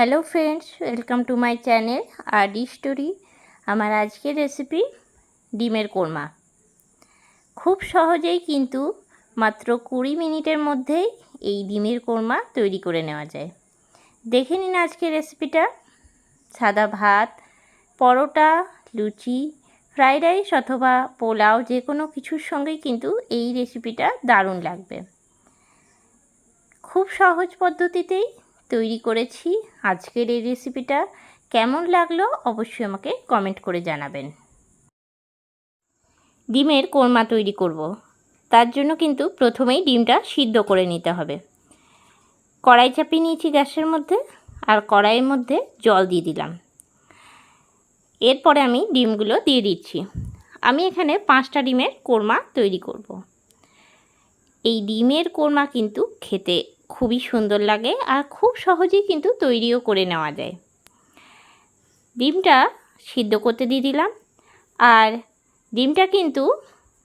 Hello friends, welcome to my channel R D story. আমার আজকের recipe ডিমের কোরমা। খুব সহজেই কিন্তু মাত্র কুড়ি মিনিটের মধ্যেই এই ডিমের কোরমা তৈরি করে নেওয়া যায়। দেখে নিন আজকের রেসিপিটা। সাদা ভাত, পরোটা, লুচি, ফ্রাইড রাইস অথবা পোলাও যে কোনো কিছুর সঙ্গেই কিন্তু এই রেসিপিটা দারুণ লাগবে। খুব সহজ পদ্ধতিতেই তৈরি করেছি। আজকের এই রেসিপিটা কেমন লাগল অবশ্যই আমাকে কমেন্ট করে জানাবেন। ডিমের কোরমা তৈরি করব। তার জন্য কিন্তু প্রথমেই ডিমটা সিদ্ধ করে নিতে হবে। কড়াই চাপিয়ে নিয়েছি গ্যাসের মধ্যে আর কড়াইয়ের মধ্যে জল দিয়ে দিলাম। এরপরে আমি ডিমগুলো দিয়ে দিচ্ছি। আমি এখানে পাঁচটা ডিমের কোরমা তৈরি করব। এই ডিমের কোরমা কিন্তু খেতে খুবই সুন্দর লাগে আর খুব সহজেই কিন্তু তৈরিও করে নেওয়া যায়। ডিমটা সিদ্ধ করতে দিয়ে দিলাম আর ডিমটা কিন্তু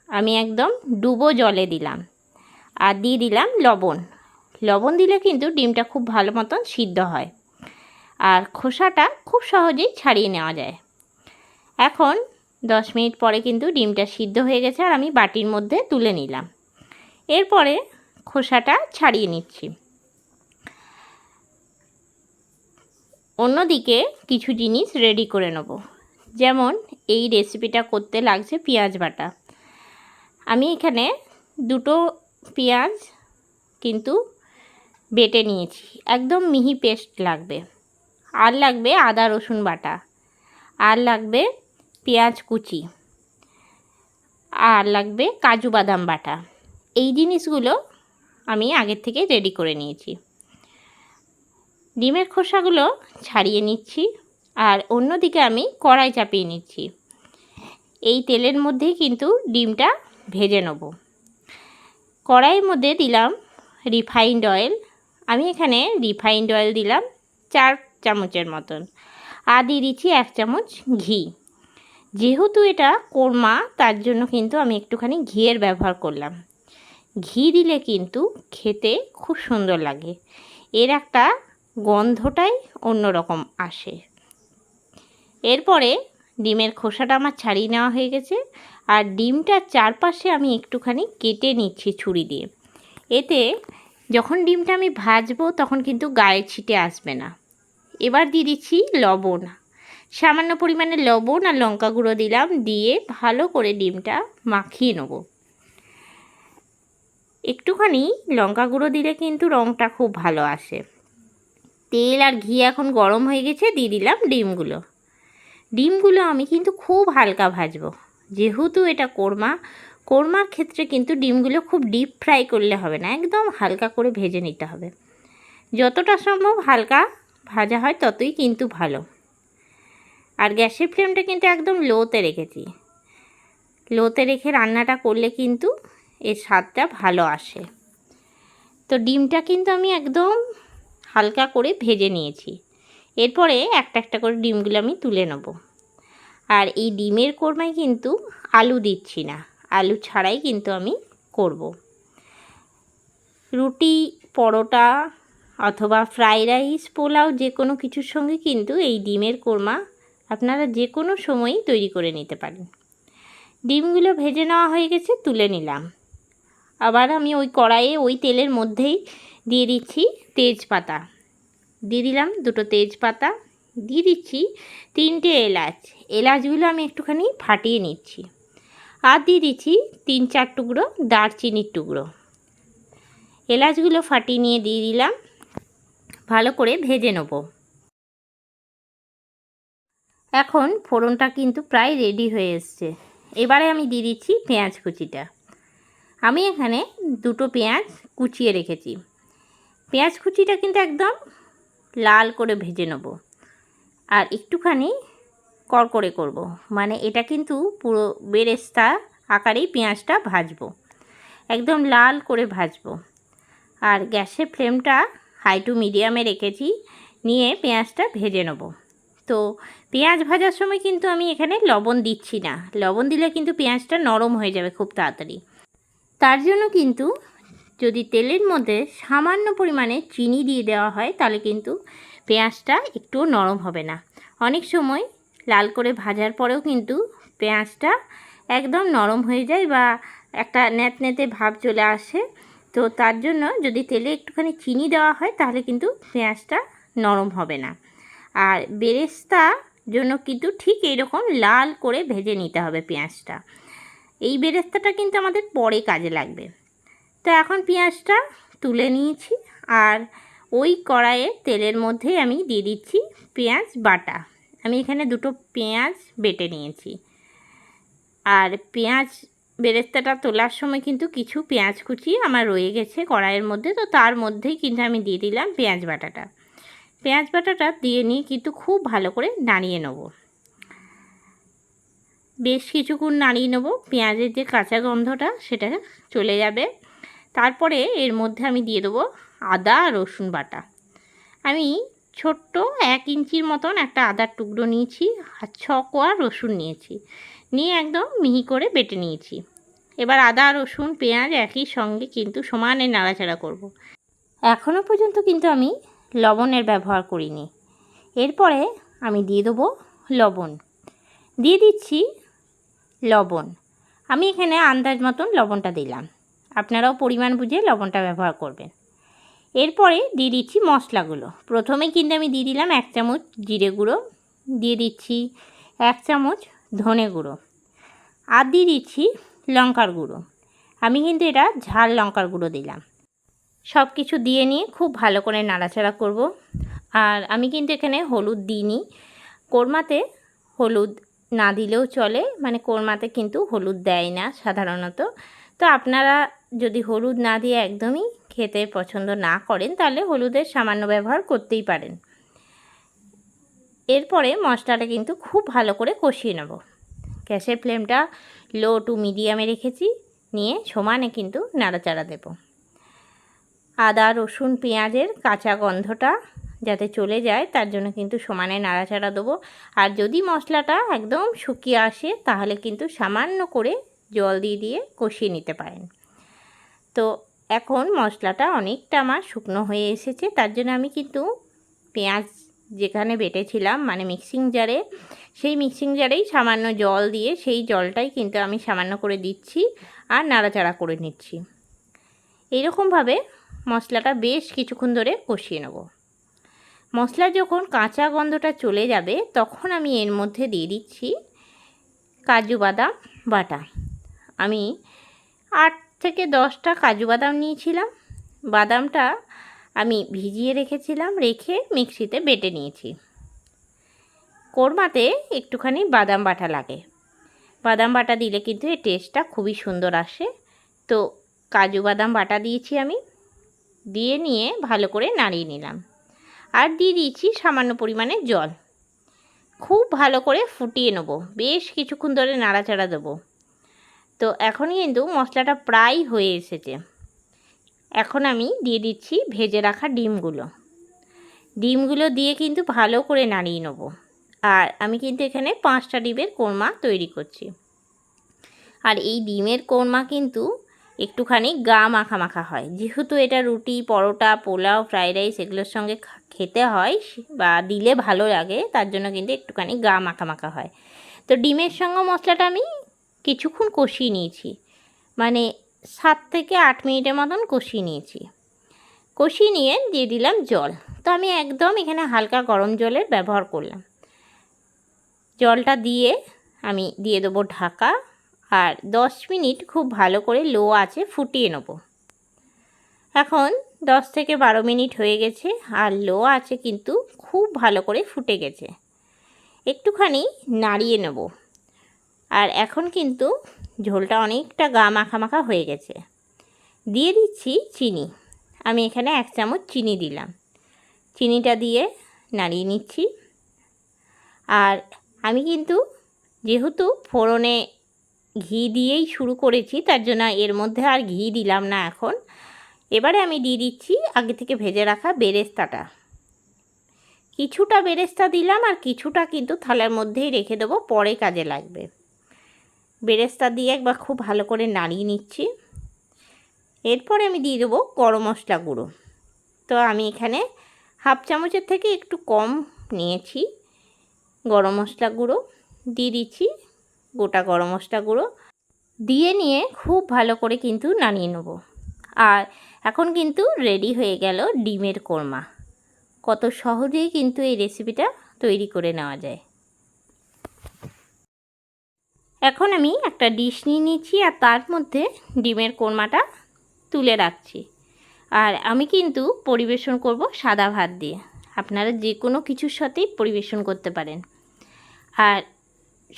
আমি একদম ডুবো জলে দিলাম আর দিয়ে দিলাম লবণ। লবণ দিলে কিন্তু ডিমটা খুব ভালো মতন সিদ্ধ হয় আর খোসাটা খুব সহজেই ছাড়িয়ে নেওয়া যায়। এখন দশ মিনিট পরে কিন্তু ডিমটা সিদ্ধ হয়ে গেছে আর আমি বাটির মধ্যে তুলে নিলাম। এরপরে খোসাটা ছাড়িয়ে নিচ্ছি। অন্যদিকে কিছু জিনিস রেডি করে নেব। যেমন এই রেসিপিটা করতে লাগছে পেঁয়াজ বাটা। আমি এখানে দুটো পেঁয়াজ কিন্তু বেটে নিয়েছি। একদম মিহি পেস্ট লাগবে। আর লাগবে আদা রসুন বাটা। আর লাগবে পেঁয়াজ কুচি। আর লাগবে কাজু বাদাম বাটা। এই জিনিসগুলো আমি আগের থেকে রেডি করে নিয়েছি। ডিমের খোসাগুলো ছাড়িয়ে নিচ্ছি আর অন্যদিকে আমি কড়াই চাপিয়ে নিচ্ছি। এই তেলের মধ্যেই কিন্তু ডিমটা ভেজে নেব। কড়াইয়ের মধ্যে দিলাম রিফাইন্ড অয়েল আমি এখানে রিফাইন্ড অয়েল দিলাম চার চামচের মতন আর দিয়ে দিচ্ছি এক চামচ ঘি। যেহেতু এটা কোরমা, তার জন্য কিন্তু আমি একটুখানি ঘিয়ের ব্যবহার করলাম। ঘি দিলে কিন্তু খেতে খুব সুন্দর লাগে। এর একটা গন্ধটাই অন্যরকম আসে। এরপরে ডিমের খোসাটা আমার ছাড়িয়ে নেওয়া হয়ে গেছে আর ডিমটার চারপাশে আমি একটুখানি কেটে নিচ্ছি ছুরি দিয়ে। এতে যখন ডিমটা আমি ভাজবো তখন কিন্তু গায়ে ছিটে আসবে না। এবার দিয়ে দিচ্ছি লবণ। সামান্য পরিমাণে লবণ আর লঙ্কা গুঁড়ো দিলাম দিয়ে ভালো করে ডিমটা মাখিয়ে নেব। একটুখানি লঙ্কা গুঁড়ো দিলে কিন্তু রঙটা খুব ভালো আসে। তেল আর ঘি এখন গরম হয়ে গেছে, দিয়ে দিলাম ডিমগুলো। ডিমগুলো আমি কিন্তু খুব হালকা ভাজবো। যেহেতু এটা কোরমা, কোরমার ক্ষেত্রে কিন্তু ডিমগুলো খুব ডিপ ফ্রাই করলে হবে না, একদম হালকা করে ভেজে নিতে হবে। যতটা সম্ভব হালকা ভাজা হয় ততই কিন্তু ভালো। আর গ্যাসের ফ্লেমটা কিন্তু একদম লোতে রেখেছি। লোতে রেখে রান্নাটা করলে কিন্তু এর স্বাদটা ভালো আসে। তো ডিমটা কিন্তু আমি একদম হালকা করে ভেজে নিয়েছি। এরপরে একটা একটা করে ডিমগুলো আমি তুলে নেব। আর এই ডিমের কোরমায় কিন্তু আলু দিচ্ছি না। আলু ছাড়াই কিন্তু আমি করব। রুটি, পরোটা অথবা ফ্রাই রাইস, পোলাও যে কোনো কিছুর সঙ্গে কিন্তু এই ডিমের কোরমা আপনারা যে কোনো সময়ই তৈরি করে নিতে পারেন। ডিমগুলো ভেজে নেওয়া হয়ে গেছে, তুলে নিলাম। আবার আমি ওই কড়াইয়ে ওই তেলের মধ্যেই দিয়ে দিচ্ছি তেজপাতা। দিয়ে দিলাম দুটো তেজপাতা। দিয়ে দিচ্ছি তিনটে এলাচ। এলাচগুলো আমি একটুখানি ফাটিয়ে নিচ্ছি। আর দিয়ে দিচ্ছি তিন চার টুকরো দারচিনির টুকরো। এলাচগুলো ফাটিয়ে নিয়ে দিয়ে দিলাম। ভালো করে ভেজে নেব। এখন ফোড়নটা কিন্তু প্রায় রেডি হয়ে এসছে। এবারে আমি দিয়ে দিচ্ছি পেঁয়াজ কুচিটা। আমি এখানে দুটো পেঁয়াজ কুচিয়ে রেখেছি। পেঁয়াজ কুচিটা কিন্তু একদম লাল করে ভেজে নেব। আর একটুখানি কড়কড়ে করব। মানে এটা কিন্তু পুরো বেরেস্তা আকারেই পেঁয়াজটা ভাজবো। একদম লাল করে ভাজবো। আর গ্যাসের ফ্লেমটা হাই টু মিডিয়ামে রেখেছি, নিয়ে পেঁয়াজটা ভেজে নেব। তো পেঁয়াজ ভাজার সময় কিন্তু আমি এখানে লবণ দিচ্ছি না। লবণ দিলে কিন্তু পেঁয়াজটা নরম হয়ে যাবে খুব তাড়াতাড়ি। তার জন্য কিন্তু যদি তেলের মধ্যে সামান্য পরিমাণে চিনি দিয়ে দেওয়া হয়, তাহলে কিন্তু পেঁয়াজটা একটুও নরম হবে না। অনেক সময় লাল করে ভাজার পরেও কিন্তু পেঁয়াজটা একদম নরম হয়ে যায় বা একটা ন্যাতনেতে ভাব চলে আসে। তো তার জন্য যদি তেলে একটুখানি চিনি দেওয়া হয়, তাহলে কিন্তু পেঁয়াজটা নরম হবে না। আর বেরেস্তা জন্য কিন্তু ঠিক এইরকম লাল করে ভেজে নিতে হবে পেঁয়াজটা। এই বেরেস্তাটা কিন্তু আমাদের পরে কাজে লাগবে। তো এখন পেঁয়াজটা তুলে নিয়েছি আর ওই কড়াইয়ে তেলের মধ্যেই আমি দিয়ে দিচ্ছি পেঁয়াজ বাটা। আমি এখানে দুটো পেঁয়াজ বেটে নিয়েছি। আর পেঁয়াজ বেরেস্তাটা তোলার সময় কিন্তু কিছু পেঁয়াজ কুচি আমার রয়ে গেছে কড়াইয়ের মধ্যে, তো তার মধ্যেই কিন্তু আমি দিয়ে দিলাম পেঁয়াজ বাটাটা। পেঁয়াজ বাটাটা দিয়ে নিয়ে কিন্তু খুব ভালো করে নাড়িয়ে নেব। বেশ কিছুক্ষণ নাড়িয়ে নেব। পেঁয়াজের যে কাঁচা গন্ধটা, সেটা চলে যাবে। তারপরে এর মধ্যে আমি দিয়ে দেবো আদা রসুন বাটা। আমি ছোট্ট এক ইঞ্চির মতন একটা আদার টুকরো নিয়েছি আর ছ কোয়া রসুন নিয়েছি। নিয়ে একদম মিহি করে বেটে নিয়েছি। এবার আদা, রসুন, পেঁয়াজ একই সঙ্গে কিন্তু সমানে নাড়াচাড়া করব। এখনও পর্যন্ত কিন্তু আমি লবণের ব্যবহার করিনি। এরপরে আমি দিয়ে দেবো লবণ। দিয়ে দিচ্ছি লবণ। আমি এখানে আন্দাজ মতন লবণটা দিলাম। আপনারাও পরিমাণ বুঝে লবণটা ব্যবহার করবেন। এরপরে দিয়ে দিচ্ছি মশলাগুলো। প্রথমে কিন্তু আমি দিয়ে দিলাম এক চামচ জিরে গুঁড়ো, দিয়ে দিচ্ছি এক চামচ ধনে গুঁড়ো আর দিয়ে দিচ্ছি লঙ্কার গুঁড়ো। আমি কিন্তু এটা ঝাল লঙ্কার গুঁড়ো দিলাম। সব কিছু দিয়ে নিয়ে খুব ভালো করে নাড়াচাড়া করব। আর আমি কিন্তু এখানে হলুদ দিইনি। কোরমাতে হলুদ না দিলেও চলে। মানে কোরমাতে কিন্তু হলুদ দেয় না সাধারণত। তো আপনারা যদি হলুদ না দিয়ে একদমই খেতে পছন্দ না করেন, তাহলে হলুদের সামান্য ব্যবহার করতেই পারেন। এরপরে মশলাটা কিন্তু খুব ভালো করে কষিয়ে নেব। গ্যাসের ফ্লেমটা লো টু মিডিয়ামে রেখেছি, নিয়ে সমানে কিন্তু নাড়াচাড়া দেব। আদা, রসুন, পেঁয়াজের কাঁচা গন্ধটা যাতে চলে যায়, তার জন্য কিন্তু সমানে নাড়াচাড়া দেবো। আর যদি মশলাটা একদম শুকিয়ে আসে, তাহলে কিন্তু সামান্য করে জল দিয়ে দিয়ে কষিয়ে নিতে পারেন। তো এখন মশলাটা অনেকটা আমার শুকনো হয়ে এসেছে। তার জন্য আমি কিন্তু পেঁয়াজ যেখানে বেটেছিলাম মানে মিক্সিং জারে, সেই মিক্সিং জারেই সামান্য জল দিয়ে, সেই জলটাই কিন্তু আমি সামান্য করে দিচ্ছি আর নাড়াচাড়া করে নিচ্ছি। এইরকমভাবে মশলাটা বেশ কিছুক্ষণ ধরে কষিয়ে নেব। মশলা যখন কাঁচা গন্ধটা চলে যাবে, তখন আমি এর মধ্যে দিয়ে দিচ্ছি কাজু বাদাম বাটা। আমি আট থেকে দশটা কাজু বাদাম নিয়েছিলাম। বাদামটা আমি ভিজিয়ে রেখেছিলাম, রেখে মিক্সিতে বেটে নিয়েছি। কোরমাতে একটুখানি বাদাম বাটা লাগে। বাদাম বাটা দিলে কিন্তু এই টেস্টটা খুবই সুন্দর আসে। তো কাজু বাদাম বাটা দিয়েছি আমি। দিয়ে নিয়ে ভালো করে নাড়িয়ে নিলাম। আর দিয়ে দিয়েছি সামান্য পরিমাণে জল। খুব ভালো করে ফুটিয়ে নেব। বেশ কিছুক্ষণ ধরে নাড়াচাড়া দেবো। তো এখন কিন্তু মশলাটা প্রায় হয়ে এসেছে। এখন আমি দিয়ে দিচ্ছি ভেজে রাখা ডিমগুলো। ডিমগুলো দিয়ে কিন্তু ভালো করে নাড়িয়ে নেব। আর আমি কিন্তু এখানে পাঁচটা ডিমের কোরমা তৈরি করছি। আর এই ডিমের কোরমা কিন্তু একটুখানি গা মাখা মাখা হয়। যেহেতু এটা রুটি, পরোটা, পোলাও, ফ্রাইড রাইস এগুলোর সঙ্গে খেতে হয় বা দিলে ভালো লাগে, তার জন্য কিন্তু একটুখানি গা মাখা মাখা হয়। তো ডিমের সঙ্গে মশলাটা আমি কিছুক্ষণ কষিয়ে নিয়েছি। মানে সাত থেকে আট মিনিটের মতন কষিয়ে নিয়েছি। কষিয়ে নিয়ে দিয়ে দিলাম জল। তো আমি একদম এখানে হালকা গরম জলের ব্যবহার করলাম। জলটা দিয়ে আমি দিয়ে দেবো ঢাকা। আর দশ মিনিট খুব ভালো করে লো আছে ফুটিয়ে নেব। এখন দশ থেকে বারো মিনিট হয়ে গেছে আর লো আছে কিন্তু খুব ভালো করে ফুটে গেছে। একটুখানি নাড়িয়ে নেব। আর এখন কিন্তু ঝোলটা অনেকটা গা মাখা হয়ে গেছে। দিয়ে দিচ্ছি চিনি। আমি এখানে এক চামচ চিনি দিলাম। চিনিটা দিয়ে নাড়িয়ে নিচ্ছি। আর আমি কিন্তু যেহেতু ফোড়নে ঘি দিয়েই শুরু করেছি, তার জন্য এর মধ্যে আর ঘি দিলাম না এখন। এবারে আমি দিয়ে দিচ্ছি আগে থেকে ভেজে রাখা বেরেস্তাটা। কিছুটা বেরেস্তা দিলাম আর কিছুটা কিন্তু থালার মধ্যেই রেখে দেবো, পরে কাজে লাগবে। বেরেস্তা দিয়ে একবার খুব ভালো করে নাড়িয়ে নিচ্ছি। এরপরে আমি দিয়ে দেবো গরম মশলা গুঁড়ো। তো আমি এখানে হাফ চামচের থেকে একটু কম নিয়েছি গরম মশলা গুঁড়ো। দিয়ে দিচ্ছি গোটা গরম মশলা গুঁড়ো দিয়ে নিয়ে খুব ভালো করে কিন্তু নামিয়ে নেব। আর এখন কিন্তু রেডি হয়ে গেল ডিমের কোরমা। কত সহজেই কিন্তু এই রেসিপিটা তৈরি করে নেওয়া যায়। এখন আমি একটা ডিশ নিয়ে নিচ্ছি আর তার মধ্যে ডিমের কোরমাটা তুলে রাখছি। আর আমি কিন্তু পরিবেশন করব সাদা ভাত দিয়ে। আপনারা যে কোনো কিছুর সাথেই পরিবেশন করতে পারেন। আর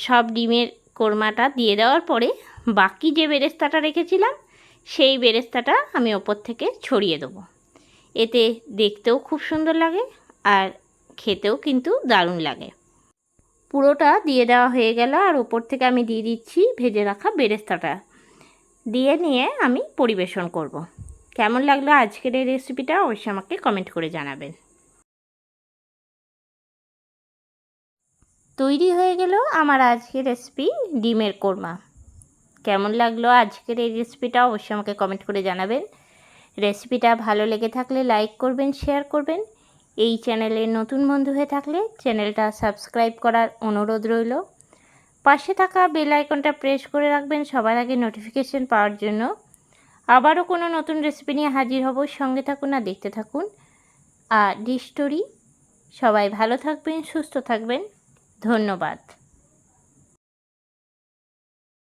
সব ডিমের কোরমাটা দিয়ে দেওয়ার পরে বাকি যে বেরেস্তাটা রেখেছিলাম, সেই বেরেস্তাটা আমি ওপর থেকে ছড়িয়ে দেবো। এতে দেখতেও খুব সুন্দর লাগে আর খেতেও কিন্তু দারুণ লাগে। পুরোটা দিয়ে দেওয়া হয়ে গেল আর ওপর থেকে আমি দিয়ে দিচ্ছি ভেজে রাখা বেরেস্তাটা। দিয়ে নিয়ে আমি পরিবেশন করব। কেমন লাগল আজকের এই রেসিপিটা অবশ্যই আমাকে কমেন্ট করে জানাবেন। তৈরি হয়ে গেল আমার আজকের রেসিপি ডিমের কোরমা। কেমন লাগল আজকের এই রেসিপিটা অবশ্যই আমাকে কমেন্ট করে জানাবেন। রেসিপিটা ভালো লেগে থাকলে লাইক করবেন শেয়ার করবেন। এই চ্যানেলে নতুন বন্ধু হয়ে থাকলে চ্যানেলটা সাবস্ক্রাইব করার অনুরোধ রইল। পাশে থাকা বেল আইকনটা প্রেস করে রাখবেন সবার আগে নোটিফিকেশন পাওয়ার জন্য। আবারও কোনো নতুন রেসিপি নিয়ে হাজির হব, সঙ্গে থাকুন আর দেখতে থাকুন। আর ডি স্টোরি সবাই ভালো থাকবেন, সুস্থ থাকবেন। ধন্যবাদ।